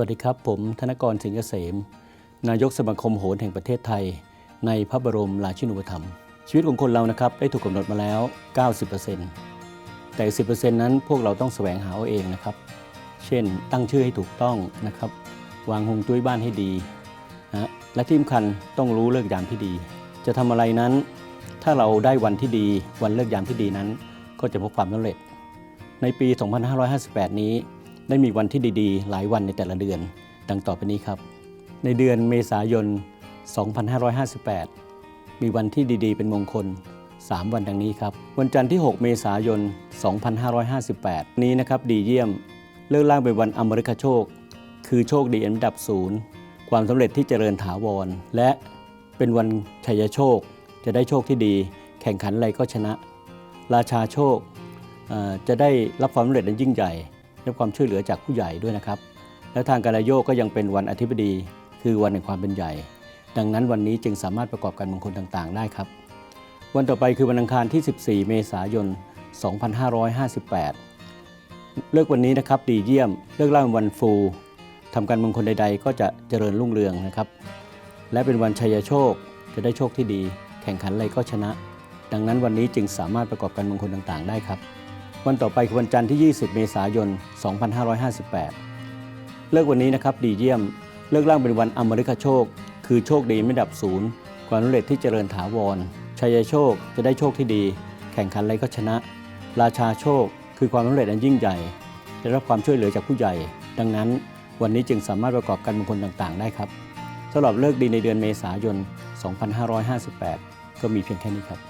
วัสดีครับ ผมธนกรสิงห์เกษม นายกสมาคมโหรแห่งประเทศไทย ในพระบรมราชินูปถัมภ์ชีวิตของคนเรานะครับได้ถูกกำหนดมาแล้ว 90%แต่ 10%นั้นพวกเราต้องแสวงหาเอาเองนะครับ เช่น ตั้งชื่อให้ถูกต้องนะครับ วางฮวงจุ้ยบ้านให้ดีนะและที่สำคัญต้องรู้เลิกยามที่ดี จะทำอะไรนั้น ถ้าเราได้วันที่ดีวันเลิกยามที่ดีนั้น ก็จะพบความสำเร็จ ในปี 2558 นี้ ได้มีวันที่ดีๆ หลายวันในแต่ละเดือน ดังต่อไปนี้ครับ ในเดือนเมษายน 2558 มีวันที่ดีๆ เป็นมงคล 3 วันดังนี้ครับ วันจันทร์ที่ 6 เมษายน 2558 นี้นะครับดีเยี่ยม เลือกล่างเป็นวันอมริกโชค คือโชคดีอันดับศูนย์ความสำเร็จที่เจริญถาวร และเป็นวันชัยโชค จะได้โชคที่ดี แข่งขันอะไรก็ชนะ ราชาโชคจะได้รับความสำเร็จอันยิ่งใหญ่ รับความช่วยเหลือจากผู้ใหญ่ด้วยนะครับ และทางการโยกก็ยังเป็นวันอธิบดี คือวันแห่งความเป็นใหญ่ ดังนั้นวันนี้จึงสามารถประกอบการมงคลต่างๆ ได้ครับ วันต่อไปคือวันอังคารที่ 14 เมษายน 2558 เลือกวันนี้นะครับดีเยี่ยม เลือกล่าวันฟูทำการมงคลใด ๆ ก็จะเจริญรุ่งเรืองนะครับ และเป็นวันชัยโชค จะได้โชคที่ดี แข่งขันอะไรก็ชนะ ดังนั้นวันนี้จึงสามารถประกอบการมงคลต่างๆ ได้ครับ วันต่อไปคือวันจันทร์ที่ 20 เมษายน 2558 เลิกวันนี้นะครับดีเยี่ยม เลิกล่างเป็นวันอเมริกาโชค คือโชคดีไม่ดับศูนย์ความสำเร็จที่เจริญถาวร ชัยโชคจะได้โชคที่ดี แข่งขันอะไรก็ชนะ ราชาโชค คือความสำเร็จอันยิ่งใหญ่ได้รับความช่วยเหลือจากผู้ใหญ่ ดังนั้น วันนี้จึงสามารถประกอบการมงคลต่างๆ ได้ครับสำหรับเลิกดีในเดือนเมษายน 2558 ก็มีเพียงแค่นี้ครับ